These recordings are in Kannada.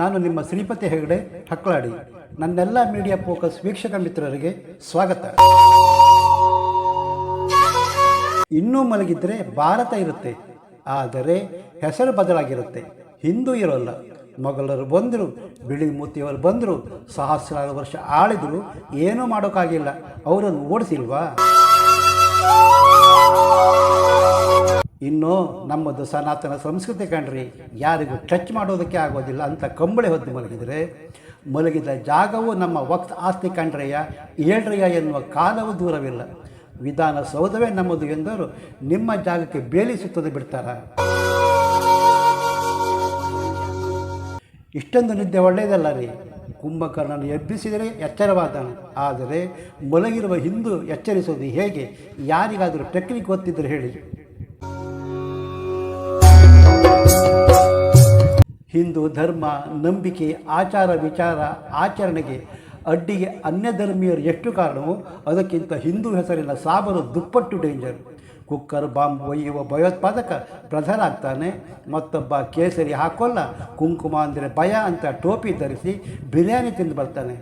ನಾನು ನಿಮ್ಮ ಶ್ರೀಪತಿ ಹೆಗಡೆ ಹಕ್ಲಾಡಿ ನನ್ನೆಲ್ಲ ಮೀಡಿಯಾ ಫೋಕಸ್ ವೀಕ್ಷಕ ಮಿತ್ರರಿಗೆ ಸ್ವಾಗತ. ಇನ್ನೂ ಮಲಗಿದ್ರೆ ಭಾರತ ಇರುತ್ತೆ, ಆದರೆ ಹೆಸರು ಬದಲಾಗಿರುತ್ತೆ. ಹಿಂದೂ ಇರೋಲ್ಲ, ಮೊಘಲರು ಬಂದರು, ಬಿಳಿ ಮೂತಿಯವರು ಬಂದರು, ಸಹಸ್ರಾರು ವರ್ಷ ಆಳಿದ್ರು, ಏನೂ ಮಾಡೋಕ್ಕಾಗಿಲ್ಲ, ಅವರನ್ನು ಓಡಿಸಿಲ್ವಾ? ಇನ್ನು ನಮ್ಮದು ಸನಾತನ ಸಂಸ್ಕೃತಿ ಕಂಡ್ರಿ ಯಾರಿಗೂ ಟಚ್ ಮಾಡೋದಕ್ಕೆ ಆಗೋದಿಲ್ಲ ಅಂತ ಕಂಬಳಿ ಹೊದ್ದು ಮಲಗಿದರೆ, ಮಲಗಿದ ಜಾಗವು ನಮ್ಮ ವಕ್ತ ಆಸ್ತಿ ಕಂಡ್ರಯ್ಯ ಏಳ್ರೆಯ ಎನ್ನುವ ಕಾಲವು ದೂರವಿಲ್ಲ. ವಿಧಾನಸೌಧವೇ ನಮ್ಮದು ಎಂದರು, ನಿಮ್ಮ ಜಾಗಕ್ಕೆ ಬೇಲಿ ಸುತ್ತದೆ ಬಿಡ್ತಾರ. ಇಷ್ಟೊಂದು ನಿದ್ದೆ ಒಳ್ಳೆಯದಲ್ಲ ರೀ, ಕುಂಭಕರ್ಣನ ಎಬ್ಬಿಸಿದರೆ ಎಚ್ಚರವಾದನು, ಆದರೆ ಮಲಗಿರುವ ಹಿಂದೂ ಎಚ್ಚರಿಸೋದು ಹೇಗೆ, ಯಾರಿಗಾದರೂ ಟೆಕ್ನಿಕ್ ಗೊತ್ತಿದ್ದರೆ ಹೇಳಿ. ಹಿಂದೂ ಧರ್ಮ, ನಂಬಿಕೆ, ಆಚಾರ ವಿಚಾರ, ಆಚರಣೆಗೆ ಅಡ್ಡಿಗೆ ಅನ್ಯ ಧರ್ಮೀಯರು ಎಷ್ಟು ಕಾರಣವೋ ಅದಕ್ಕಿಂತ ಹಿಂದೂ ಹೆಸರಿನ ಸಾಬರು ದುಪ್ಪಟ್ಟು ಡೇಂಜರ್ ಕುಕ್ಕರ್, ಬಾಂಬ್ ಒಯ್ಯುವ ಭಯೋತ್ಪಾದಕ ಪ್ರಧಾನ ಆಗ್ತಾನೆ ಮತ್ತೊಬ್ಬ ಕೇಸರಿ ಹಾಕೋಲ್ಲ, ಕುಂಕುಮ ಅಂದರೆ ಭಯ ಅಂತ ಟೋಪಿ ಧರಿಸಿ ಬಿರಿಯಾನಿ ತಿಂದು ಬರ್ತಾನೆ.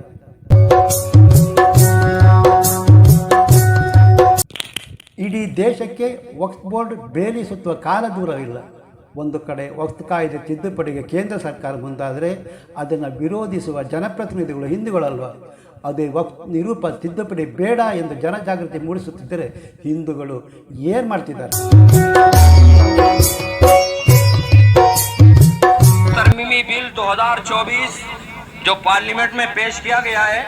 ಇಡೀ ದೇಶಕ್ಕೆ ವಕ್ಸ್ ಬೋರ್ಡ್ ಬೇಲಿ ಸುತ್ತುವ ಕಾಲ ದೂರವಿಲ್ಲ. ಒಂದು ಕಡೆ ವಕ್ಫ್ ಕಾಯ್ದೆ ತಿದ್ದುಪಡಿಗೆ ಕೇಂದ್ರ ಸರ್ಕಾರ ಮುಂದಾದರೆ ಅದನ್ನು ವಿರೋಧಿಸುವ ಜನಪ್ರತಿನಿಧಿಗಳು ಹಿಂದೂಗಳಲ್ವ ಅದೇ ವಕ್ಫ್ ನಿರೂಪ ತಿದ್ದುಪಡಿ ಬೇಡ ಎಂದು ಜನಜಾಗೃತಿ ಮೂಡಿಸುತ್ತಿದ್ದರೆ ಹಿಂದೂಗಳು ಏನು ಮಾಡ್ತಿದ್ದಾರೆ तरमीमी बिल 2024 जो पार्लियामेंट में पेश किया गया है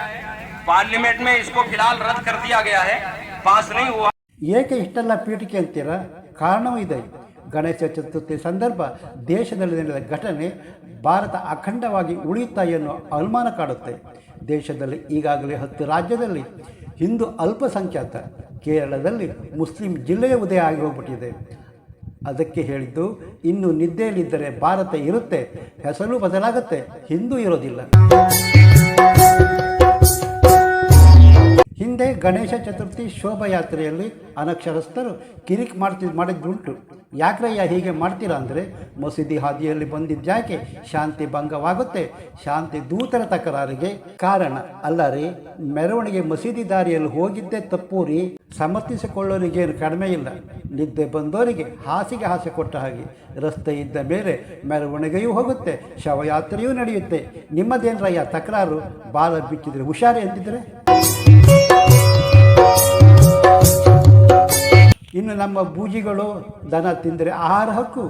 पार्लियामेंट में इसको फिलहाल रद्द कर दिया गया है पास नहीं हुआ ಏಕೆ ಇಷ್ಟೆಲ್ಲ ಪೀಠಿಕೆ ಅಂತೀರಾ ಕಾರಣವೂ ಇದೆ ಗಣೇಶ ಚತುರ್ಥಿ ಸಂದರ್ಭ ದೇಶದಲ್ಲಿ ನಡೆದ ಘಟನೆ ಭಾರತ ಅಖಂಡವಾಗಿ ಉಳಿಯುತ್ತಾ ಎನ್ನುವ ಅನುಮಾನ ಕಾಡುತ್ತೆ. ದೇಶದಲ್ಲಿ ಈಗಾಗಲೇ ಹತ್ತು ರಾಜ್ಯದಲ್ಲಿ ಹಿಂದೂ ಅಲ್ಪಸಂಖ್ಯಾತ, ಕೇರಳದಲ್ಲಿ ಮುಸ್ಲಿಂ ಜಿಲ್ಲೆಯ ಉದಯ ಆಗಿ ಹೋಗ್ಬಿಟ್ಟಿದೆ. ಅದಕ್ಕೆ ಹೇಳಿದ್ದು, ಇನ್ನು ನಿದ್ದೆಯಲ್ಲಿದ್ದರೆ ಭಾರತ ಇರುತ್ತೆ, ಹೆಸರು ಬದಲಾಗುತ್ತೆ, ಹಿಂದೂ ಇರೋದಿಲ್ಲ. ಹಿಂದೆ ಗಣೇಶ ಚತುರ್ಥಿ ಶೋಭಾಯಾತ್ರೆಯಲ್ಲಿ ಅನಕ್ಷರಸ್ಥರು ಕಿರಿಕ್ ಮಾಡ್ತಿದ್ ಮಾಡಿದ್ದುಂಟು. ಯಾಕ್ರಯ್ಯ ಹೀಗೆ ಮಾಡ್ತೀರಾ ಅಂದರೆ ಮಸೀದಿ ಹಾದಿಯಲ್ಲಿ ಬಂದಿದ್ಯಾಕೆ ಶಾಂತಿ ಭಂಗವಾಗುತ್ತೆ? ಶಾಂತಿ ದೂತರ ತಕರಾರಿಗೆ ಕಾರಣ ಅಲ್ಲ ರೀ ಮೆರವಣಿಗೆ ಮಸೀದಿ ದಾರಿಯಲ್ಲಿ ಹೋಗಿದ್ದೇ ತಪ್ಪು ರೀ. ಸಮರ್ಥಿಸಿಕೊಳ್ಳೋರಿಗೇನು ಕಡಿಮೆ ಇಲ್ಲ. ನಿದ್ದೆ ಬಂದವರಿಗೆ ಹಾಸಿಗೆ ಹಾಸೆ ಕೊಟ್ಟ ಹಾಗೆ. ರಸ್ತೆ ಇದ್ದ ಮೇಲೆ ಮೆರವಣಿಗೆಯೂ ಹೋಗುತ್ತೆ, ಶವಯಾತ್ರೆಯೂ ನಡೆಯುತ್ತೆ. ನಿಮ್ಮದೇನ್ರಯ್ಯ ತಕರಾರು? ಬಾಲ ಬಿಚ್ಚಿದ್ರೆ ಹುಷಾರಿ ಅಂತಿದ್ರೆ? ಇನ್ನು ನಮ್ಮ ಬೂಜಿಗಳು ದನ ತಿಂದರೆ ಆಹಾರ ಹಕ್ಕು.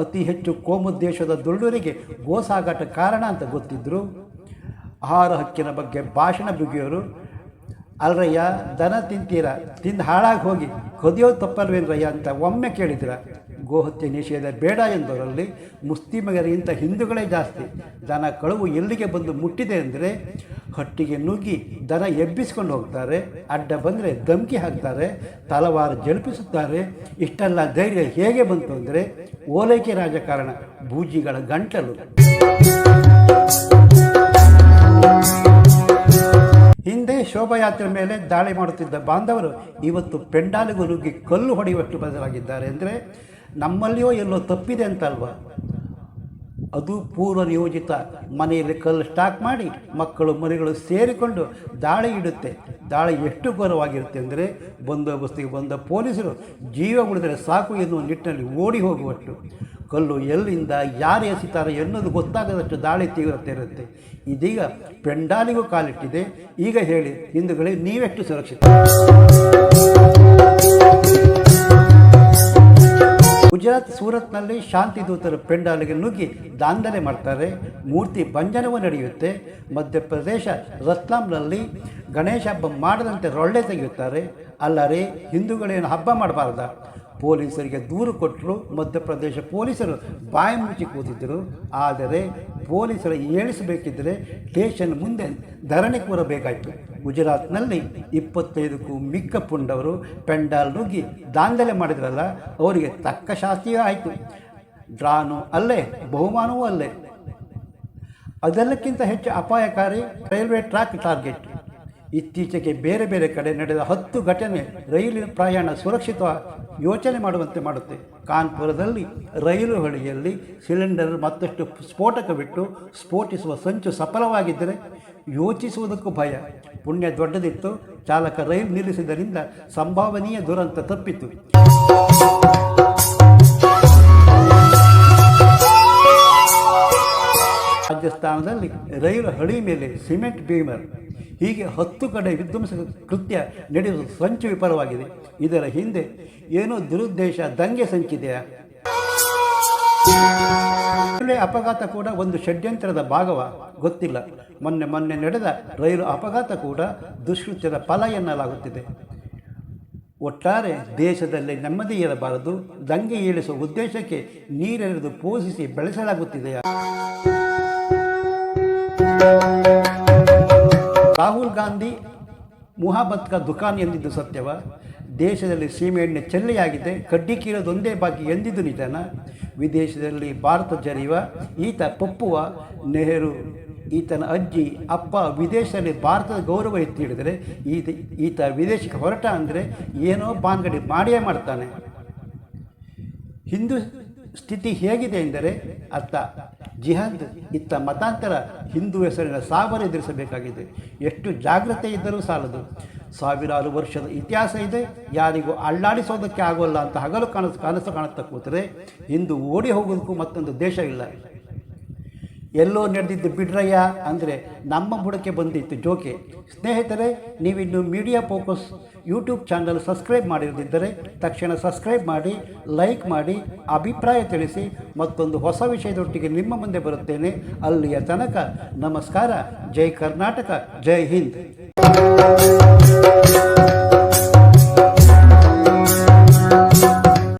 ಅತಿ ಹೆಚ್ಚು ಕೋಮುದ್ದೇಶದ ದುಳ್ಳುರಿಗೆ ಗೋಸಾಗಾಟ ಕಾರಣ ಅಂತ ಗೊತ್ತಿದ್ದರು ಆಹಾರ ಹಕ್ಕಿನ ಬಗ್ಗೆ ಭಾಷಣ ಬಿಗಿಯೋರು. ಅಲ್ರಯ್ಯ, ದನ ತಿಂತೀರ? ತಿಂದು ಹಾಳಾಗಿ ಹೋಗಿ ಕದಿಯೋ ತಪ್ಪಲ್ವೇನ್ರಯ್ಯ ಅಂತ ಒಮ್ಮೆ ಕೇಳಿದ್ರ. ಗೋಹತ್ಯೆ ನಿಷೇಧ ಬೇಡ ಎಂದವರಲ್ಲಿ ಮುಸ್ಲಿಮರಿಗಿಂತ ಹಿಂದೂಗಳೇ ಜಾಸ್ತಿ. ದನ ಕಳುವು ಎಲ್ಲಿಗೆ ಬಂದು ಮುಟ್ಟಿದೆ ಅಂದರೆ ಹಟ್ಟಿಗೆ ನುಗ್ಗಿ ದನ ಎಬ್ಬಿಸ್ಕೊಂಡು ಹೋಗ್ತಾರೆ, ಅಡ್ಡ ಬಂದರೆ ಧಮ್ಕಿ ಹಾಕ್ತಾರೆ, ತಲವಾರು ಜಳುಪಿಸುತ್ತಾರೆ ಇಷ್ಟೆಲ್ಲ ಧೈರ್ಯ ಹೇಗೆ ಬಂತು ಅಂದರೆ ಓಲೈಕೆ ರಾಜಕಾರಣ, ಬೂಜಿಗಳ ಗಂಟಲು. ಹಿಂದೆ ಶೋಭಾಯಾತ್ರೆ ಮೇಲೆ ದಾಳಿ ಮಾಡುತ್ತಿದ್ದ ಬಾಂಧವರು ಇವತ್ತು ಪೆಂಡಾಲಿಗೂ ನುಗ್ಗಿ ಕಲ್ಲು ಹೊಡೆಯುವಷ್ಟು ಬದಲಾಗಿದ್ದಾರೆ ಅಂದರೆ ನಮ್ಮಲ್ಲಿಯೋ ಎಲ್ಲೋ ತಪ್ಪಿದೆ ಅಂತಲ್ವಾ? ಅದು ಪೂರ್ವ ನಿಯೋಜಿತ ಮನೆಯಲ್ಲಿ ಕಲ್ಲು ಸ್ಟಾಕ್ ಮಾಡಿ ಮಕ್ಕಳು ಮರಿಗಳು ಸೇರಿಕೊಂಡು ದಾಳಿ ಇಡುತ್ತೆ. ದಾಳಿ ಎಷ್ಟು ಘೋರವಾಗಿರುತ್ತೆ ಅಂದರೆ ಬಂದೋಬಸ್ತಿಗೆ ಬಂದ ಪೊಲೀಸರು ಜೀವ ಉಳಿದರೆ ಸಾಕು ಎನ್ನುವ ನಿಟ್ಟಿನಲ್ಲಿ ಓಡಿ ಹೋಗುವಷ್ಟು. ಕಲ್ಲು ಎಲ್ಲಿಂದ ಯಾರು ಎಸಿತಾರೆ ಎನ್ನುವುದು ಗೊತ್ತಾಗದಷ್ಟು ದಾಳಿ ತೀವ್ರತೆ ಇರುತ್ತೆ. ಇದೀಗ ಪೆಂಡಾಲಿಗೂ ಕಾಲಿಟ್ಟಿದೆ. ಈಗ ಹೇಳಿ, ಹಿಂದೂಗಳೇ ನೀವೆಷ್ಟು ಸುರಕ್ಷಿತ? ಗುಜರಾತ್ ಸೂರತ್ನಲ್ಲಿ ಶಾಂತಿ ದೂತರು ಪೆಂಡಾಲಿಗೆ ನುಗ್ಗಿ ದಾಂಧಲೆ ಮಾಡ್ತಾರೆ. ಮೂರ್ತಿ ಭಂಜನವೂ ನಡೆಯುತ್ತೆ. ಮಧ್ಯಪ್ರದೇಶ ರತ್ಲಾಂನಲ್ಲಿ ಗಣೇಶ ಹಬ್ಬ ಮಾಡದಂತೆ ರೊಳ್ಳೆ ತೆಗೆಯುತ್ತಾರೆ. ಅಲ್ಲರೇ ಹಿಂದೂಗಳೇನು ಹಬ್ಬ ಮಾಡಬಾರ್ದ? ಪೊಲೀಸರಿಗೆ ದೂರು ಕೊಟ್ಟರು, ಮಧ್ಯಪ್ರದೇಶ ಪೊಲೀಸರು ಬಾಯಿ ಮುಚ್ಚಿ ಕೂತಿದ್ದರು ಆದರೆ ಪೊಲೀಸರು ಏಳಿಸಬೇಕಿದ್ದರೆ ಸ್ಟೇಷನ್ ಮುಂದೆ ಧರಣಿ ಕೂರಬೇಕಾಯಿತು. ಗುಜರಾತ್ನಲ್ಲಿ ಇಪ್ಪತ್ತೈದಕ್ಕೂ ಮಿಕ್ಕ ಪುಂಡವರು ಪೆಂಡಾಲ್ ನುಗ್ಗಿ ದಾಂಧಲೆ ಮಾಡಿದ್ರಲ್ಲ, ಅವರಿಗೆ ತಕ್ಕ ಶಾಸ್ತಿಯೂ ಆಯಿತು. ಡ್ರಾನು ಅಲ್ಲೇ, ಬಹುಮಾನವೂ ಅಲ್ಲೇ. ಅದೆಲ್ಲಕ್ಕಿಂತ ಹೆಚ್ಚು ಅಪಾಯಕಾರಿ ರೈಲ್ವೆ ಟ್ರ್ಯಾಕ್ ಟಾರ್ಗೆಟ್. ಇತ್ತೀಚೆಗೆ ಬೇರೆ ಬೇರೆ ಕಡೆ ನಡೆದ ಹತ್ತು ಘಟನೆ ರೈಲಿನ ಪ್ರಯಾಣ ಸುರಕ್ಷಿತ ಯೋಚನೆ ಮಾಡುವಂತೆ ಮಾಡುತ್ತೆ. ಕಾನ್ಪುರದಲ್ಲಿ ರೈಲು ಹಳಿಯಲ್ಲಿ ಸಿಲಿಂಡರ್ ಮತ್ತಷ್ಟು ಸ್ಫೋಟಕ ಬಿಟ್ಟು ಸ್ಫೋಟಿಸುವ ಸಂಚು ಸಫಲವಾಗಿದ್ದರೆ ಯೋಚಿಸುವುದಕ್ಕೂ ಭಯ. ಪುಣ್ಯ ದೊಡ್ಡದಿತ್ತು. ಚಾಲಕ ರೈಲು ನಿಲ್ಲಿಸಿದ್ದರಿಂದ ಸಂಭಾವನೀಯ ದುರಂತ ತಪ್ಪಿತು. ರಾಜಸ್ಥಾನದಲ್ಲಿ ರೈಲು ಹಳಿ ಮೇಲೆ ಸಿಮೆಂಟ್ ಬೀಮರ್ ಹೀಗೆ ಹತ್ತು ಕಡೆ ವಿಧ್ವಂಸಕ ಕೃತ್ಯ ನಡೆಯುವುದು ಸಂಚು ವಿಫಲವಾಗಿದೆ. ಇದರ ಹಿಂದೆ ಏನೋ ದುರುದ್ದೇಶ, ದಂಗೆ ಸಂಚಿದೆಯಾ? ಅಪಘಾತ ಕೂಡ ಒಂದು ಷಡ್ಯಂತ್ರದ ಭಾಗವ, ಗೊತ್ತಿಲ್ಲ. ಮೊನ್ನೆ ಮೊನ್ನೆ ನಡೆದ ರೈಲು ಅಪಘಾತ ಕೂಡ ದುಷ್ಕೃತ್ಯದ ಫಲ ಎನ್ನಲಾಗುತ್ತಿದೆ. ಒಟ್ಟಾರೆ ದೇಶದಲ್ಲಿ ನೆಮ್ಮದಿ ಇರಬಾರದು, ದಂಗೆ ಏಳಿಸುವ ಉದ್ದೇಶಕ್ಕೆ ನೀರೆರೆದು ಪೋಷಿಸಿ ಬೆಳೆಸಲಾಗುತ್ತಿದೆಯಾ? ರಾಹುಲ್ ಗಾಂಧಿ ಮುಹಾಬತ್ ಕಾ ದುಕಾನ್ ಎಂದಿದ್ದು ಸತ್ಯವ? ದೇಶದಲ್ಲಿ ಸೀಮೆಎಣ್ಣೆ ಚೆಲ್ಲೆಯಾಗಿದೆ, ಕಡ್ಡಿ ಕೀಳೋದೊಂದೇ ಬಾಕಿ ಎಂದಿದ್ದು ನಿಜನ ವಿದೇಶದಲ್ಲಿ ಭಾರತ ಜರಿಯುವ ಈತ ಪಪ್ಪುವ, ನೆಹರು, ಈತನ ಅಜ್ಜಿ, ಅಪ್ಪ ವಿದೇಶದಲ್ಲಿ ಭಾರತದ ಗೌರವ ಎತ್ತಿ ಹಿಡಿದರೆ ಈತ ಈತ ವಿದೇಶಕ್ಕೆ ಹೊರಟ ಅಂದರೆ ಏನೋ ಬಾನ್ಗಡಿ ಮಾಡಿಯೇ ಮಾಡ್ತಾನೆ. ಹಿಂದೂ ಸ್ಥಿತಿ ಹೇಗಿದೆ ಎಂದರೆ ಅರ್ಥ ಜಿಹಾದ್ ಇತ್ತ ಮತಾಂತರ ಹಿಂದೂ ಹೆಸರಿನ ಸಾವರ ಎದುರಿಸಬೇಕಾಗಿದೆ. ಎಷ್ಟು ಜಾಗ್ರತೆ ಇದ್ದರೂ ಸಾಲದು. ಸಾವಿರಾರು ವರ್ಷದ ಇತಿಹಾಸ ಇದೆ. ಯಾರಿಗೂ ಅಳ್ಳಾಡಿಸೋದಕ್ಕೆ ಆಗೋಲ್ಲ ಅಂತ ಹಗಲು ಕನಸು ಕನಸು ಕಾಣುತ್ತಾ ಕೂತರೆ ಇಂದು ಓಡಿ ಹೋಗೋದಕ್ಕೂ ಮತ್ತೊಂದು ದೇಶ ಇಲ್ಲ. ಎಲ್ಲೋ ನಡೆದಿದ್ದು ಬಿಡ್ರಯ್ಯ ಅಂದರೆ ನಮ್ಮ ಬುಡಕ್ಕೆ ಬಂದಿತ್ತು ಜೋಕೆ. ಸ್ನೇಹಿತರೆ, ನೀವಿನ್ನು media focus YouTube channel subscribe ಮಾಡಿರದಿದ್ದರೆ ತಕ್ಷಣ ಸಬ್ಸ್ಕ್ರೈಬ್ ಮಾಡಿ ಲೈಕ್ ಮಾಡಿ, ಅಭಿಪ್ರಾಯ ತಿಳಿಸಿ, ಮತ್ತೊಂದು ಹೊಸ ವಿಷಯದೊಟ್ಟಿಗೆ ನಿಮ್ಮ ಮುಂದೆ ಬರುತ್ತೇನೆ. ಅಲ್ಲಿಯ ತನಕ ನಮಸ್ಕಾರ. ಜೈ ಕರ್ನಾಟಕ, ಜೈ ಹಿಂದ್.